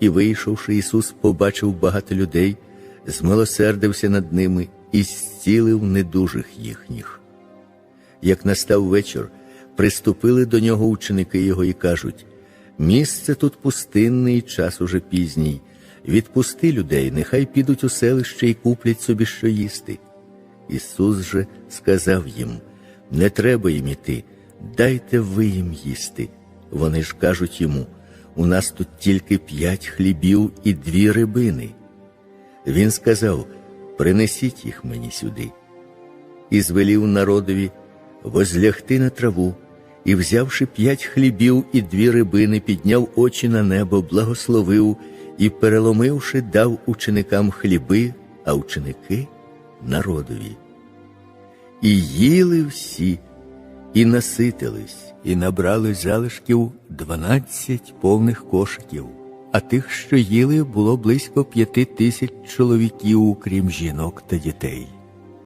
І, вийшовши, Ісус побачив багато людей, змилосердився над ними і зцілив недужих їхніх. Як настав вечір, приступили до нього ученики його і кажуть: Місце тут пустинне і час уже пізній. Відпусти людей, нехай підуть у селище і куплять собі що їсти. Ісус же сказав їм: Не треба їм іти, дайте ви їм їсти. Вони ж кажуть йому: у нас тут тільки п'ять хлібів і дві рибини. Він сказав: Принесіть їх мені сюди. І звелів народові возлягти на траву, і, взявши п'ять хлібів і дві рибини, підняв очі на небо, благословив і, переломивши, дав ученикам хліби, а ученики народові. І їли всі, і наситились, і набрали залишків дванадцять повних кошиків, а тих, що їли, було близько п'яти тисяч чоловіків, крім жінок та дітей.